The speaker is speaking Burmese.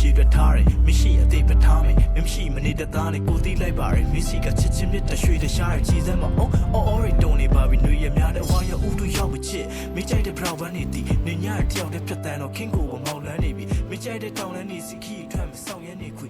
ရှိရထားတယ်မရှိအသေးပထားမယ်မမရှိမနေတသားနဲ့ကိုတီးလိုက်ပါရယ်မင်းစီကချစ်ချင်းမြတ်တရွှေတရှားရယ်ကြီးစမ်းမအောင်အော်အော်ရီတုံနေပါပြီနွေရများတဲ့ဝါရဥတုရောက်ပချစ်မင်းကြိုက်တဲ့ brown ဘန်းနေတီနေညတယောက်တည်းပြတ်တန်းတော့ခင်းကိုမောက်လန်းနေပြီမင်းကြိုက်တဲ့တောင်လန်းနေစီခီထွက်မဆောင်ရဲနေခွေ